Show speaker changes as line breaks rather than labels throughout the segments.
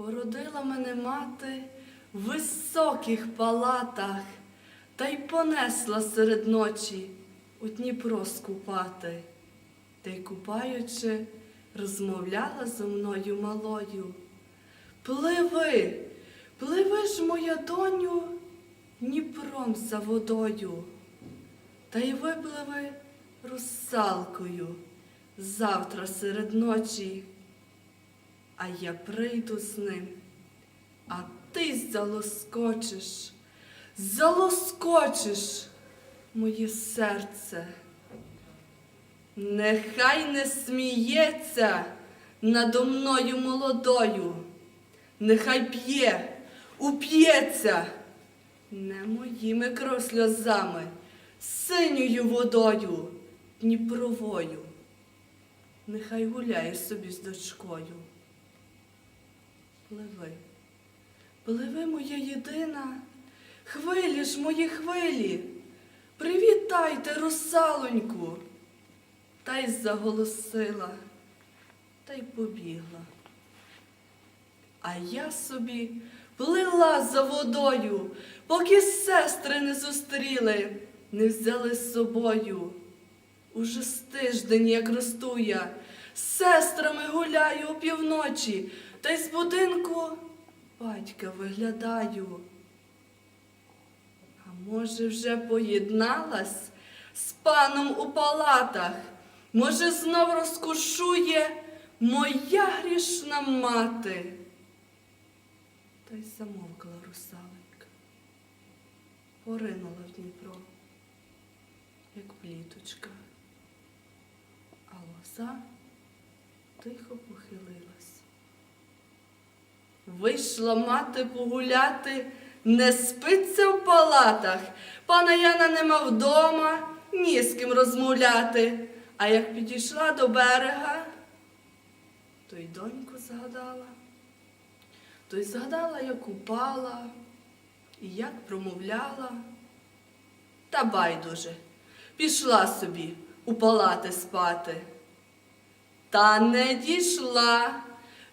Породила мене мати в високих палатах, та й понесла серед ночі у Дніпро скупати, та й купаючи, розмовляла зо мною малою. Пливи, пливи ж, моя доню, Дніпром за водою, та й випливи русалкою завтра серед ночі а я прийду з ним, а ти залоскочиш, залоскочиш моє серце. Нехай не сміється надо мною молодою, нехай п'є, уп'ється не моїми кров сльозами, синьою водою, Дніпровою. Нехай гуляє собі з дочкою. Пливи, пливи, моя єдина, хвилі ж мої хвилі, привітайте русалоньку. Та й заголосила, та й побігла. А я собі плила за водою, поки сестри не зустріли, не взяли з собою. Уже з тиждень, як росту я, з сестрами гуляю опівночі, та й з будинку батька виглядаю. А може, вже поєдналась з паном у палатах? Може, знов розкушує моя грішна мати? Та й замовкла русалонька, поринула в Дніпро, як пліточка, а лоза тихо похилилась. Вийшла мати погуляти, не спиться в палатах. Пана Яна нема вдома, ні з ким розмовляти. А як підійшла до берега, то й доньку згадала, то й згадала, як упала і як промовляла. Та байдуже, пішла собі у палати спати. Та не дійшла,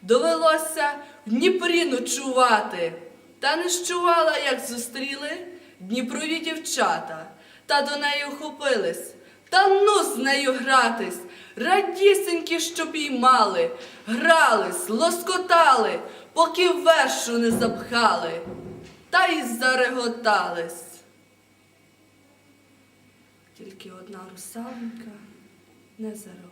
довелося в Дніпрі ночувати. Та не щувала, як зустріли Дніпрові дівчата, та до неї охопились, та ну з нею гратись, радісенькі, що піймали, грались, лоскотали, поки вершу не запхали, та й зареготались. Тільки одна русалонька не зареготала.